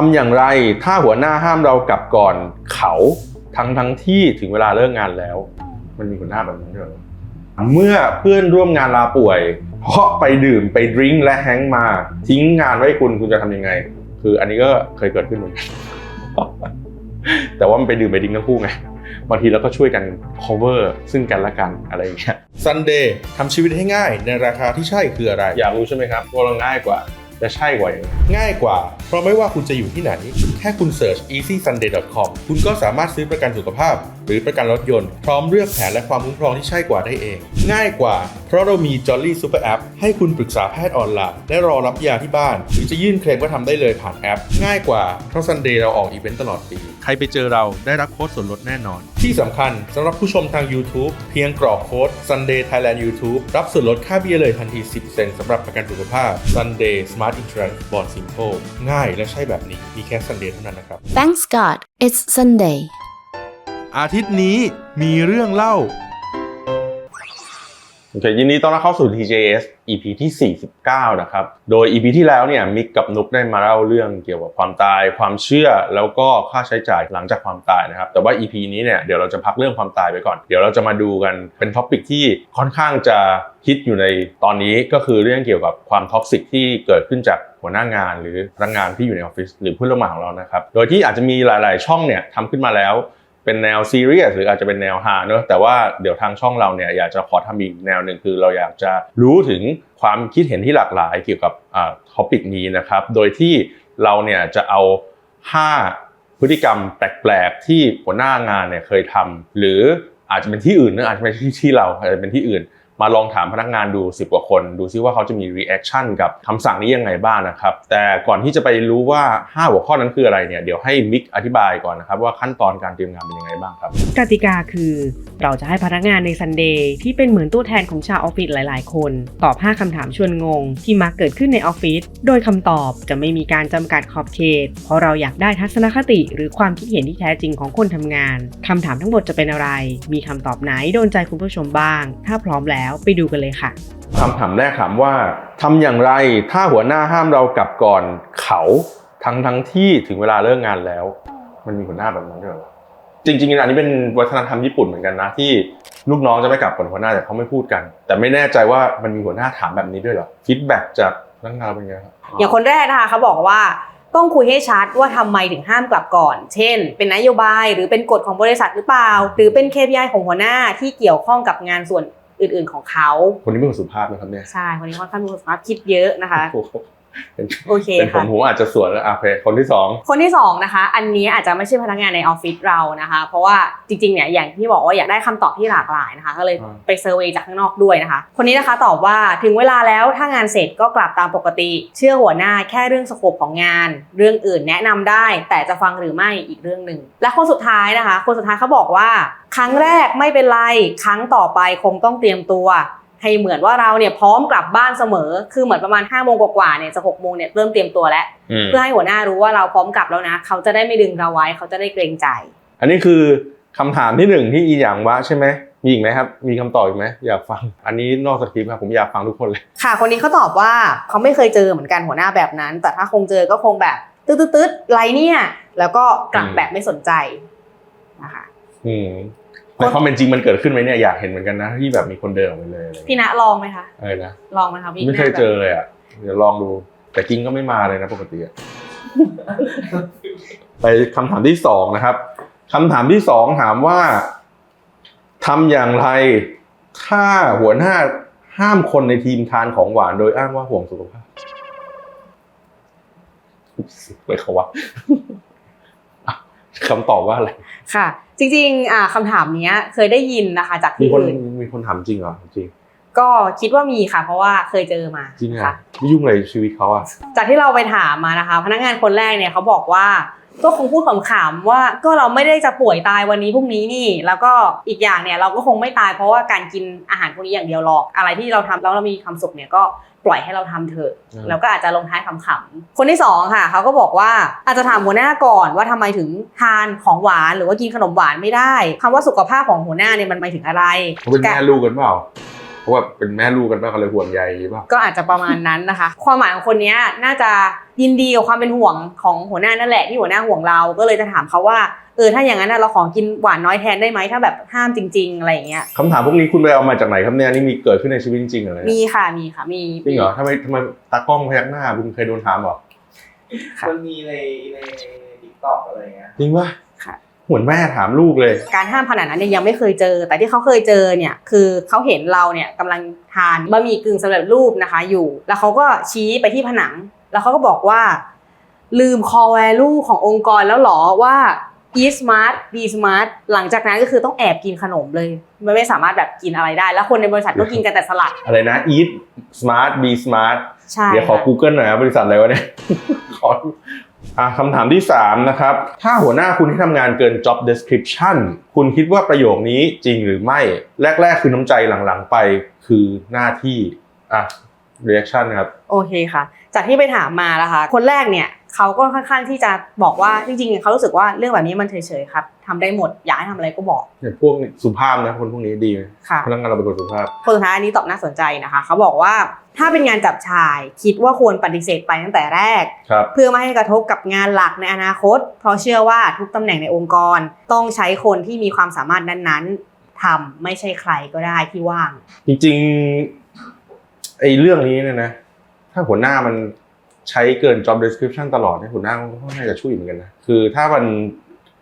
ทำอย่างไรถ้าหัวหน้าห้ามเรากลับก่อนเขาทั้งทั้งที่ถึงเวลาเลิกงานแล้ว มันมีหัวหน้าแบบนั้นด้วยเหรอเมื่อเพื่อนร่วมงานลาป่วย เพราะไปดื่มไปดริงก์และแฮงก์มา ทิ้งงานไว้ให้คุณคุณจะทำยังไง คืออันนี้ก็เคยเกิดขึ้นเหมือนกันแต่ว่ามันไปดื่มไปดริงก์ทั้งคู่ไงบางทีเราก็ช่วยกัน cover ซึ่งกันและกันอะไรอย่างเงี้ย Sunday ทำชีวิตให้ง่ายในราคาที่ใช่คืออะไร อยากรู้ใช่ไหมครับว่าเราง่ายกว่า จะใช่กว่าง่ายกว่า เพราะไม่ว่าคุณจะอยู่ที่ไหน แค่คุณ search easysunday.com คุณก็สามารถซื้อประกันสุขภาพ หรือประกันรถยนต์ พร้อมเลือกแผนและความคุ้มครองที่ใช่กว่าได้เอง ง่ายกว่า เพราะเรามี Jolly Super App ให้คุณปรึกษาแพทย์ออนไลน์และรอรับยาที่บ้าน หรือจะยื่นเคลมก็ทำได้เลยผ่านแอป ง่ายกว่าเพราะ Sunday เราออกอีเวนต์ตลอดปี ใครไปเจอเราได้รับโค้ดส่วนลดแน่นอน ที่สำคัญสำหรับผู้ชมทาง YouTube เพียงกรอกโค้ด Sunday Thailand YouTube รับส่วนลดค่าเบี้ยเลยทันที 10 เซนสำหรับประกันสุขภาพ Sunday Smart Insurance Bond Simple ง่ายและใช่แบบนี้ มีแค่ Sunday เท่านั้นนะครับ Thanks God, it's Sunday. อาทิตย์นี้มีเรื่องเล่า โอเคยินดีต้อนรับเข้าสู่ TJS EP ที่ 49 นะครับ โดย EP ที่แล้วเนี่ยมิกกับนุกได้มาเล่าเรื่องเกี่ยวกับความตาย ความเชื่อแล้วก็ค่าใช้จ่ายหลังจากความตายนะครับ แต่ว่า EP นี้เนี่ยเดี๋ยวเราจะพักเรื่องความตายไปก่อน เดี๋ยวเราจะมาดูกันเป็นท็อปิกที่ค่อนข้างจะฮิตอยู่ในตอนนี้ก็คือเรื่องเกี่ยวกับความท็อกซิกที่เกิดขึ้นจากหัวหน้างานหรือพนักงานที่อยู่ในออฟฟิศหรือเพื่อนร่วมงานของเรานะครับ โดยที่อาจจะมีหลาย ๆ ช่องเนี่ยทำขึ้นมาแล้ว เป็นแนวซีเรียสหรืออาจจะเป็นแนวฮาเนอะแต่ว่าเดี๋ยวทางช่องเราเนี่ยอยากจะขอทำอีกแนวหนึ่งคือเราอยากจะรู้ถึงความคิดเห็นที่หลากหลายเกี่ยวกับอ่าท็อปิกนี้นะครับ โดยที่เราเนี่ยจะเอา 5 พฤติกรรมแปลกๆที่หัวหน้างานเนี่ยเคยทำหรืออาจจะเป็นที่อื่นนะอาจจะไม่ใช่ที่ที่เราอาจจะเป็นที่อื่น มาลองถามพนักงานดู 10 กว่าคน ดูซิว่าเขาจะมี reaction กับคำสั่งนี้ยังไงบ้างนะครับ แต่ก่อนที่จะไปรู้ว่า 5 หัวข้อนั้นคืออะไรเนี่ยเดี๋ยวให้มิกอธิบายก่อนนะครับ ว่าขั้นตอนการเตรียมงานเป็นยังไงบ้างครับ กติกาคือ เราจะให้พนักงานในซันเดย์ที่เป็นเหมือนตัวแทนของชาวออฟฟิศหลาย ๆ คน ตอบ 5คำถามชวนงง ที่มักเกิดขึ้นในออฟฟิศโดยคำตอบจะไม่มีการจำกัดขอบเขต เพราะเราอยากได้ทัศนคติ หรือความคิดเห็นที่แท้จริงของคนทำงานคำถามทั้งหมดจะเป็นอะไร มีคำตอบไหนโดนใจคุณผู้ชมบ้าง ถ้าพร้อมแล้วไปดูกันเลยค่ะคำถามแรกถามว่าทำอย่างไรถ้าหัวหน้าห้ามเรากลับก่อนเขาทั้งทั้งที่ถึงเวลาเลิกงานแล้ว มันมีหัวหน้าแบบนั้นด้วยเหรอจริงๆอันนี้เป็นวัฒนธรรมญี่ปุ่นเหมือนกันนะที่ลูกน้องจะไม่กลับก่อนหัวหน้าแต่เขาไม่พูดกัน แต่ไม่แน่ใจว่ามันมีหัวหน้าถามแบบนี้ด้วยเหรอฟีดแบ็กจากพนักงานเป็นไงครับอย่างคนแรกนะคะเขาบอกว่าต้องคุยให้ชัดว่าทำไมถึงห้ามกลับก่อน เช่น เป็นนโยบายหรือเป็นกฎของบริษัทหรือเปล่า หรือเป็น KPI ของหัวหน้าที่เกี่ยวข้องกับงานส่วน อื่น ๆของเขาคนนี้เป็นคนสุภาพนะครับเนี่ยใช่คนนี้ค่อนข้างมีความสามารถคิดเยอะนะคะ โอ้โหเป็นโอเคเป็นผมค่ะ ผมอาจจะสวนแล้วอะโอเคคนที่สอง คนที่สองนะคะ อันนี้อาจจะไม่ใช่พนักงานในออฟฟิศเรานะคะ เพราะว่าจริงๆ เนี่ยอย่างที่บอกว่าอยากได้คำตอบที่หลากหลายนะคะ ก็เลยไปเซอร์เวยจากข้างนอกด้วยนะคะ คนนี้นะคะตอบว่าถึงเวลาแล้วถ้างานเสร็จก็กลับตามปกติ เชื่อหัวหน้าแค่เรื่องสโคปของงาน เรื่องอื่นแนะนำได้ แต่จะฟังหรือไม่อีกเรื่องหนึ่งและคนสุดท้ายนะคะ คนสุดท้ายเขาบอกว่า ครั้งแรกไม่เป็นไร ครั้งต่อไปคงต้องเตรียมตัว ให้เหมือนว่าเราเนี่ยพร้อมกลับบ้านเสมอ คือเหมือนประมาณ5้าโมงกว่าๆเนี่ยจะหกโมงเนี่ยเริ่มเตรียมตัวแล้วอืมเพื่อให้หัวหน้ารู้ว่าเราพร้อมกลับแล้วนะ เขาจะได้ไม่ดึงเราไว้ เขาจะได้เกรงใจ อันนี้คือคำถามที่หนึ่งที่อีหยังวะใช่ไหมมีอีกไหมครับ มีคำตอบอีกไหมอยากฟัง อันนี้นอกสคริปต์ครับผมอยากฟังทุกคนเลย ค่ะ คนนี้เขาตอบว่าเขาไม่เคยเจอเหมือนกันหัวหน้าแบบนั้น แต่ถ้าคงเจอก็คงแบบตืดตืดๆๆไรเนี่ย แล้วก็กลับอืมแบบไม่สนใจนะคะ อืม แต่ความเป็นจริงมันเกิดขึ้นไหมเนี่ยอยากเห็นเหมือนกันนะที่แบบมีคนเดินออกไปเลยอะไรอย่างพี่เงี้ยณลองไหมคะเออนะลองไหมคะพี่ไม่เคยณแบบเจอเลยอะเดี๋ยวลองดู แต่กิ้งก็ไม่มาเลยนะปกติอะไปคำถามที่สองนะครับคำถามที่สองถามว่าทำอย่างไรถ้าหัวหน้าห้ามคนในทีมทานของหวานโดยอ้างว่าห่วงสุขภาพเลยเขาว่าอะ คำตอบว่าอะไรค่ะ จริงๆอ่าคำถามเนี้ยเคยได้ยินนะคะ จากมีที่คนอื่นมีคนถามจริงเหรอจริงก็คิดว่ามีค่ะ เพราะว่าเคยเจอมาจริงอะค่ะไม่ยุ่งอะไรกับชีวิตเขาอะจากที่เราไปถามมานะคะ พนักงานคนแรกเนี่ยเขาบอกว่า ก็คงพูดขำๆว่าก็เราไม่ได้จะป่วยตายวันนี้พรุ่งนี้นี่ แล้วก็อีกอย่างเนี่ยเราก็คงไม่ตายเพราะว่าการกินอาหารพวกนี้อย่างเดียวหรอก อะไรที่เราทำแล้วเรามีความสุขเนี่ยก็ปล่อยให้เราทำเถอะอืมแล้วก็อาจจะลงท้ายขำๆคนที่สองค่ะเขาก็บอกว่าอาจจะถามหัวหน้าก่อนว่าทำไมถึงทานของหวานหรือว่ากินขนมหวานไม่ได้คำว่าสุขภาพของหัวหน้าเนี่ยมันหมายถึงอะไรเขาเป็นแม่ลูกกันเปล่าเพ ราะว่าเป็นแม่ลูกกันป่ะเขาเลยห่วงใยป่ะก็อาจจะประมาณนั้นนะคะ ความหมายของคนเนี้ยน่าจะยินดีกับความเป็นห่วงของหัวหน้านั่นแหละที่หัวหน้าห่วงเราก็เลยจะถามเขาว่าเออถ้าอย่างนั้นน่ะเราขอกินหวานน้อยแทนได้ไหมถ้าแบบห้ามจริง ๆ อะไรอย่างเงี้ยคำถามพวกนี้คุณไปเอามาจากไหนครับเนี่ยนี่มีเกิดขึ้นในชีวิตจริงๆเหรอเนี่ยมีค่ะมีค่ะมีจริงเหรอทำไมทำไมตากล้องพยักหน้าคุณเคยโดนถามเหรอมันมีในในทิกตอกอะไรเงี้ยจริงป่ะค่ะ เหมือนแม่ถามลูกเลย การห้ามขนาดนั้นเนี่ยยังไม่เคยเจอ แต่ที่เขาเคยเจอเนี่ยคือเขาเห็นเราเนี่ยกำลังทานบะหมี่กึ่งสำเร็จรูปนะคะอยู่ แล้วเขาก็ชี้ไปที่ผนัง แล้วเขาก็บอกว่า ลืม core value ขององค์กรแล้วเหรอว่า eat smart be smart หลังจากนั้นก็คือต้องแอบกินขนมเลยไม่ไม่สามารถแบบกินอะไรได้ แล้วคนในบริษัทก็กินกันแต่สลัด อะไรนะ eat smart be smart ใช่เดี๋ยวขอค่ะ Google หน่อยครับบริษัทอะไรวะเนี่ยขอ อะคำถามที่ 3 นะครับ ถ้าหัวหน้าคุณที่ทำงานเกิน job description คุณคิดว่าประโยคนี้จริงหรือไม่ แรก ๆ คือน้ำใจหลัง ๆ ไปคือหน้าที่อะ reaction ครับ โอเคค่ะ จากที่ไปถามมานะคะ คนแรกเนี่ย เขาก็ค่อนข้างที่จะบอกว่าจริงๆเขารู้สึกว่าเรื่องแบบนี้มันเฉยๆครับทำได้หมดอยากให้ทำอะไรก็บอกเนี่ยพวกสุภาพนะคนพวกนี้ดีไหมค่ะพนักงานเราเป็นคนสุภาพคนสุดท้ายอันนี้ตอบน่าสนใจนะคะเขาบอกว่าถ้าเป็นงานจับชาย คิดว่าควรปฏิเสธไปตั้งแต่แรกครับเพื่อไม่ให้กระทบกับงานหลักในอนาคต เพราะเชื่อว่าทุกตำแหน่งในองค์กร ต้องใช้คนที่มีความสามารถนั้นๆทำไม่ใช่ใครก็ได้ที่ว่าง จริงๆไอ้เรื่องนี้เนี่ยนะ ถ้าหัวหน้ามัน ใช้เกิน job description ตลอดเนี่ยหัวหน้าก็น่าจะช่วยเหมือนกันนะคือถ้ามัน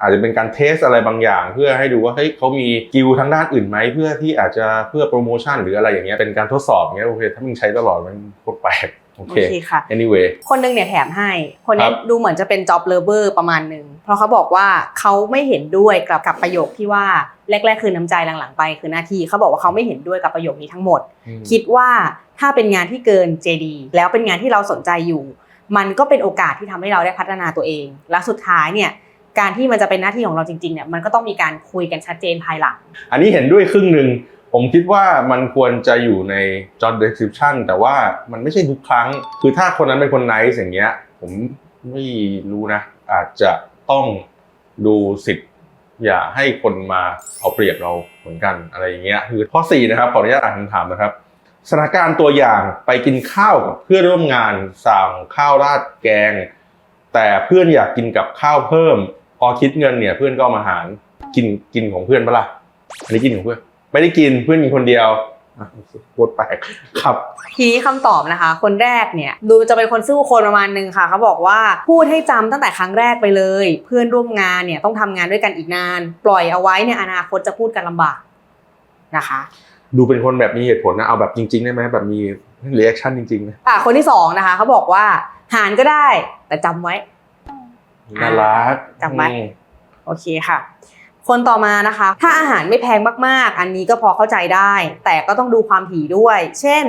อาจจะเป็นการเทสอะไรบางอย่าง เพื่อให้ดูว่าเฮ้ยเขามีกิลทางด้านอื่นไหมเพื่อที่อาจจะเพื่อโปรโมชั่นหรืออะไรอย่างเงี้ยเป็นการทดสอบอย่างเงี้ยโอเคถ้ามึงใช้ตลอดมันโคตรแปลกโอโอเคเคค่ะ anyway คนหนึงเนี่ยแถมให้ คนนี้ครับดูเหมือนจะเป็น job lover ประมาณหนึ่งเพราะเขาบอกว่าเขาไม่เห็นด้วยกับกับประโยคที่ว่าแรกๆคือน้ำใจหลังๆไปคือหน้าที่เขาบอกว่าเขาไม่เห็นด้วยกับประโยคนี้ทั้งหมดอืมคิดว่า ถ้าเป็นงานที่เกิน JD แล้วเป็นงานที่เราสนใจอยู่ มันก็เป็นโอกาสที่ทำให้เราได้พัฒนาตัวเอง และสุดท้ายเนี่ยการที่มันจะเป็นหน้าที่ของเราจริงๆเนี่ยมันก็ต้องมีการคุยกันชัดเจนภายหลัง อันนี้เห็นด้วยครึ่งหนึ่งผมคิดว่ามันควรจะอยู่ใน job description แต่ว่ามันไม่ใช่ทุกครั้ง คือถ้าคนนั้นเป็นคน nice อย่างเงี้ย ผมไม่รู้นะ อาจจะต้องดูสิทธิ์อย่าให้คนมาเอาเปรียบเราเหมือนกันอะไรอย่างเงี้ย คือข้อ 4 นะครับขออนุญาตอ่านคำถามนะครับ สถานการณ์ตัวอย่างไปกินข้าวกับเพื่อนร่วมงานสั่งข้าวราดแกง แต่เพื่อนอยากกินกับข้าวเพิ่ม พอคิดเงินเนี่ยเพื่อนก็เอามาหารกินกินของเพื่อนปะล่ะอันนี้กินของเพื่อน ไม่ได้กินเพื่อนกินคนเดียวอะโคตรแปลกครับทีนี้คำตอบนะคะ คนแรกเนี่ยดูจะเป็นคนสู้คนประมาณนึงค่ะเขาบอกว่าพูดให้จำตั้งแต่ครั้งแรกไปเลย เพื่อนร่วมงานเนี่ยต้องทำงานด้วยกันอีกนาน ปล่อยเอาไว้เนี่ยอนาคตจะพูดกันลำบากนะคะ ดูเป็นคนแบบมีเหตุผลนะเอาแบบจริงๆได้ไหมแบบมี reaction จริงๆนะอะคนที่สองนะคะเขาบอกว่าหารก็ได้ แต่จำไว้น่ารักจำไว้อืมโอเคค่ะ คนต่อมานะคะ ถ้าอาหารไม่แพงมากๆ อันนี้ก็พอเข้าใจได้ แต่ก็ต้องดูความถี่ด้วย เช่น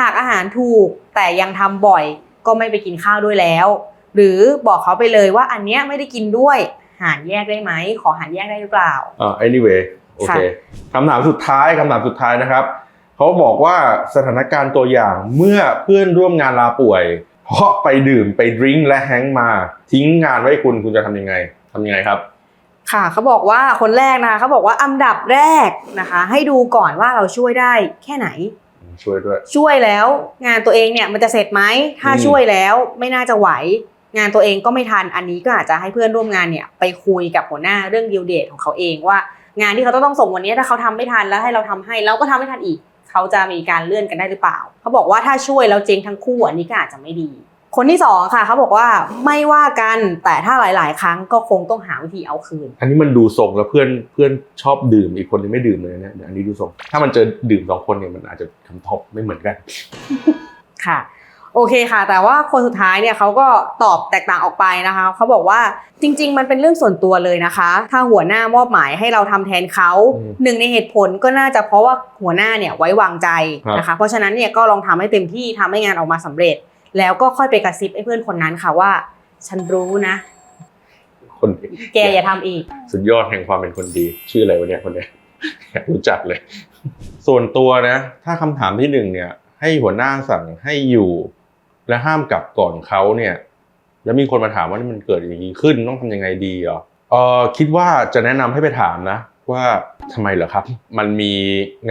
หากอาหารถูกแต่ยังทำบ่อย ก็ไม่ไปกินข้าวด้วยแล้ว หรือบอกเขาไปเลยว่าอันเนี้ยไม่ได้กินด้วย หารแยกได้ไหมขอหารแยกได้หรือเปล่าอ่า anyway โอเคคำถามสุดท้ายคำถามสุดท้ายนะครับเขาบอกว่าสถานการณ์ตัวอย่างเมื่อเพื่อนร่วมงานลาป่วย เพราะไปดื่มไปดริงก์และแฮงก์มา ทิ้งงานไว้ให้คุณคุณจะทำยังไงทำยังไงครับค่ะเขาบอกว่าคนแรกนะคะเขาบอกว่าอันดับแรกนะคะ ให้ดูก่อนว่าเราช่วยได้แค่ไหน ช่วยด้วย ช่วยแล้ว งานตัวเองเนี่ยมันจะเสร็จไหมถ้าอืมช่วยแล้วไม่น่าจะไหว งานตัวเองก็ไม่ทันอันนี้ก็อาจจะให้เพื่อนร่วมงานเนี่ยไปคุยกับหัวหน้าเรื่องดีลเดทของเขาเองว่า งานที่เขาต้องส่งวันนี้ถ้าเขาทำไม่ทันแล้วให้เราทำให้เราก็ทำไม่ทันอีก เขาจะมีการเลื่อนกันได้หรือเปล่า เขาบอกว่าถ้าช่วยแล้วเจ๊งทั้งคู่อันนี้ก็อาจจะไม่ดี คนที่สองค่ะเขาบอกว่าไม่ว่ากันแต่ถ้าหลาย ๆ ครั้งก็คงต้องหาวิธีเอาคืน อันนี้มันดูทรงแล้วเพื่อนเพื่อนชอบดื่มอีกคนนึงไม่ดื่มเลยเนี่ยเดี๋ยวอันนี้ดูทรงถ้ามันเจอดื่มสองคนเนี่ยมันอาจจะคำตอบไม่เหมือนกันค่ะ โอเคค่ะ แต่ว่าคนสุดท้ายเนี่ยเขาก็ตอบแตกต่างออกไปนะคะเขาบอกว่าจริง ๆ มันเป็นเรื่องส่วนตัวเลยนะคะ ถ้าหัวหน้ามอบหมายให้เราทำแทนเขาอืมหนึ่งในเหตุผลก็น่าจะเพราะว่าหัวหน้าเนี่ยไว้วางใจครับนะคะเพราะฉะนั้นเนี่ยก็ลองทำให้เต็มที่ทำให้งานออกมาสำเร็จ แล้วก็ค่อยไปกระซิบให้เพื่อนคนนั้นค่ะว่า ฉันรู้นะคนแกอย่าทำอีก สุดยอดแห่งความเป็นคนดี ชื่ออะไรวะเนี่ยคนเนี้ยอยากรู้จักเลย ส่วนตัวนะ ถ้าคำถามที่หนึ่งเนี่ย ให้หัวหน้าสั่งให้อยู่ และห้ามกลับก่อนเขาเนี่ย แล้วมีคนมาถามว่านี่มันเกิดอย่างนี้ขึ้นต้องทำยังไงดีเหรอเออคิดว่าจะแนะนำให้ไปถามนะ ว่าทำไมเหรอครับ มันมี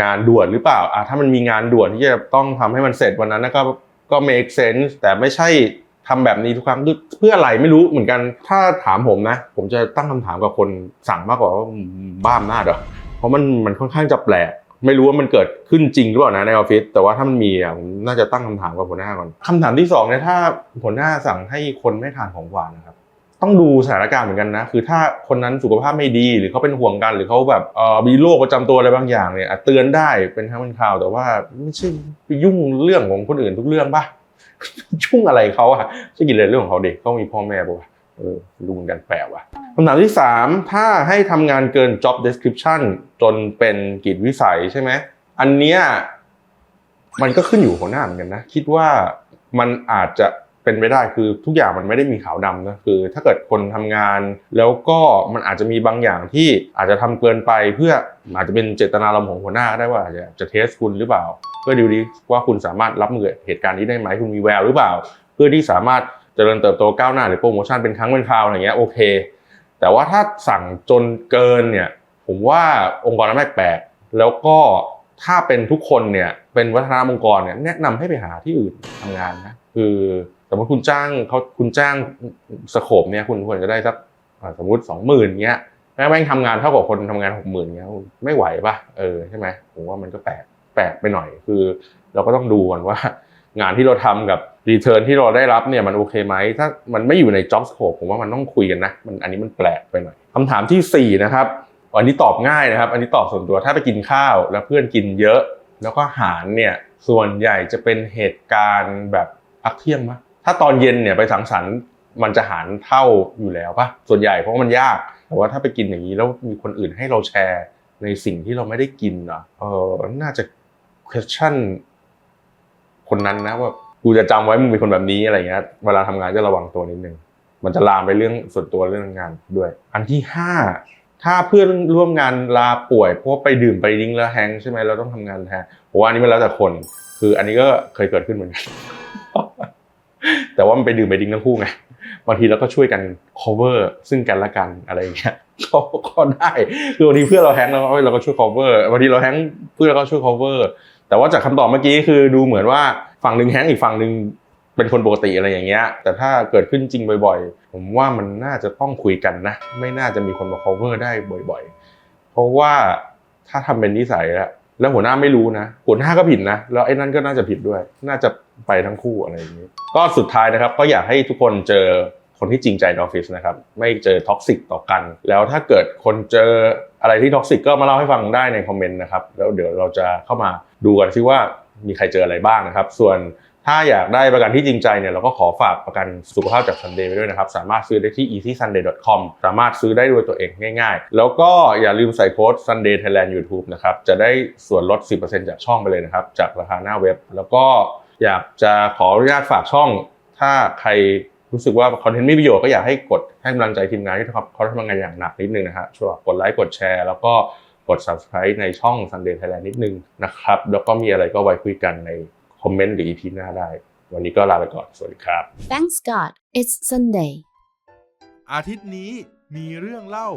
งานด่วนหรือเปล่าอะถ้ามันมีงานด่วนที่จะต้องทำให้มันเสร็จวันนั้นก็ก็ make sense แต่ไม่ใช่ทำแบบนี้ทุกครั้งเพื่ออะไรไม่รู้เหมือนกัน ถ้าถามผมนะ ผมจะตั้งคำถามกับคนสั่งมากกว่าว่าบ้ามหน้าเหรอเพราะมันมันค่อนข้างจะแปลก ไม่รู้ว่ามันเกิดขึ้นจริงหรือเปล่านะในออฟฟิศแต่ว่าถ้ามันมีอะผมน่าจะตั้งคำถามกับหัวหน้าก่อนคำถามที่สองเนี่ยถ้าหัวหน้าสั่งให้คนไม่ทานของหวานนะครับ ต้องดูสถานการณ์เหมือนกันนะ คือถ้าคนนั้นสุขภาพไม่ดี หรือเขาเป็นห่วงกัน หรือเขาแบบเอ่อมีโรคประจำตัวอะไรบางอย่างเนี่ยอะเตือนได้เป็นครั้งเป็นคราว แต่ว่าไม่ใช่ไปยุ่งเรื่องของคนอื่นทุกเรื่องป่ะยุ่งอะไรเขาอะจะกินเลยเรื่องของเขาเด็กเขามีพ่อแม่ปะวะเออดูเหมือนกันแปลกว่ะ คำถามที่สามถ้าให้ทำงานเกิน job description จนเป็นกิจวิสัยใช่ไหมอันเนี้ยมันก็ขึ้นอยู่หัวหน้าเหมือนกันนะ คิดว่ามันอาจจะเป็นไปได้คือทุกอย่างมันไม่ได้มีขาวดำนะคือ ถ้าเกิดคนทำงาน แล้วก็มันอาจจะมีบางอย่างที่อาจจะทำเกินไปเพื่ออาจจะเป็นเจตนารมณ์ของหัวหน้าได้ว่าอาจจะจะเทสคุณหรือเปล่า เพื่อดูดิว่าคุณสามารถรับมือเหตุการณ์นี้ได้ไหมคุณมีแววหรือเปล่า เพื่อที่สามารถเจริญเติบโตก้าวหน้าหรือโปรโมชั่นเป็นครั้งเป็นคราวอะไรเงี้ยโอเค แต่ว่าถ้าสั่งจนเกินเนี่ยผมว่าองค์กรนั้นแปลกแล้วก็ถ้าเป็นทุกคนเนี่ยเป็นวัฒนธรรมองค์กรเนี่ยแนะนำให้ไปหาที่อื่นทำงานนะคือสมมติคุณจ้างเขาคุณจ้างสโคปเนี่ยคุณควรจะได้สักสมมติสองหมื่นเงี้ยแม่งแม่งทำงานเท่ากับคนทำงานหกหมื่นเงี้ยไม่ไหวปะเออใช่ไหมผมว่ามันก็แปลกแปลกไปหน่อยคือ เราก็ต้องดูก่อนว่า งานที่เราทำกับ รีเทิร์นที่เราได้รับเนี่ยมันโอเคไหมถ้ามันไม่อยู่ใน job scope ผมว่ามันต้องคุยกันนะมันอันนี้มันแปลกไปหน่อยคำถามที่สี่นะครับอันนี้ตอบง่ายนะครับ อันนี้ตอบส่วนตัวถ้าไปกินข้าวแล้วเพื่อนกินเยอะ แล้วก็หารเนี่ยส่วนใหญ่จะเป็นเหตุการณ์แบบพักเที่ยงมะถ้าตอนเย็นเนี่ยไปสังสรรค์มันจะหารเท่าอยู่แล้วปะส่วนใหญ่เพราะว่ามันยาก แต่ว่าถ้าไปกินอย่างนี้แล้วมีคนอื่นให้เราแชร์ในสิ่งที่เราไม่ได้กินเหรอเออน่าจะ question คนนั้นนะว่า กูจะจำไว้มึงเป็นคนแบบนี้อะไรเงี้ย เวลาทำงานจะระวังตัวนิดนึง มันจะลามไปเรื่องส่วนตัวเรื่องงานด้วย อันที่ห้าถ้าเพื่อนร่วมงานลาป่วยเพราะไปดื่มไปดิ้งแล้วแฮงใช่ไหมเราต้องทำงานแทนผมว่าอันนี้มันแล้วแต่คน คืออันนี้ก็เคยเกิดขึ้นเหมือนกันแต่ว่ามันไปดื่มไปดิ้งทั้งคู่ไงบางทีเราก็ช่วยกัน cover ซึ่งกันและกันอะไรอย่างเงี้ยก็ก็ได้คือบางทีเพื่อนเราแฮงแล้วเอ้ยเราก็ช่วย cover บางทีเราแฮงเพื่อนเราก็ช่วย cover แต่ว่าจากคำตอบเมื่อกี้คือดูเหมือนว่า ฝั่งหนึ่งแฮงอีกฝั่งหนึ่งเป็นคนปกติอะไรอย่างเงี้ย แต่ถ้าเกิดขึ้นจริงบ่อยๆ ผมว่ามันน่าจะต้องคุยกันนะ ไม่น่าจะมีคนมา cover ได้บ่อยๆ เพราะว่าถ้าทำเป็นนิสัยแล้วแล้วหัวหน้าไม่รู้นะ หัวหน้าก็ผิดนะ แล้วไอ้นั่นก็น่าจะผิดด้วย น่าจะไปทั้งคู่อะไรอย่างนี้ ก็สุดท้ายนะครับ ก็อยากให้ทุกคนเจอคนที่จริงใจในออฟฟิศนะครับ ไม่เจอท็อกซิกต่อกัน แล้วถ้าเกิดคนเจออะไรที่ท็อกซิกก็มาเล่าให้ฟังได้ในคอมเมนต์นะครับ แล้วเดี๋ยวเราจะเข้ามาดูกันซิว่า มีใครเจออะไรบ้างนะครับ ส่วนถ้าอยากได้ประกันที่จริงใจเนี่ยเราก็ขอฝากประกันสุขภาพจาก Sunday ไปด้วยนะครับ สามารถซื้อได้ที่ easysunday.com สามารถซื้อได้ด้วยตัวเองง่ายๆ แล้วก็อย่าลืมใส่โค้ด Sunday Thailand YouTube นะครับ จะได้ส่วนลด 10%จากช่องไปเลยนะครับ จากราคาหน้าเว็บ แล้วก็อยากจะขออนุญาตฝากช่อง ถ้าใครรู้สึกว่าคอนเทนต์ไมีประโยชน์ก็อยากให้กดให้กำลังใจทีมงานที่เขาเขาทำงานอย่างหนักนิดนึงนะฮะช่วยกดไลค์กดแชร์ แล้วก็ กด subscribe ในช่อง Sunday Thailand นิดนึงนะครับ แล้วก็มีอะไรก็ไว้คุยกันในคอมเมนต์หรือ EP หน้าได้ วันนี้ก็ลาไปก่อน สวัสดีครับ Thanks God, it's Sunday. อาทิตย์นี้มีเรื่องเล่า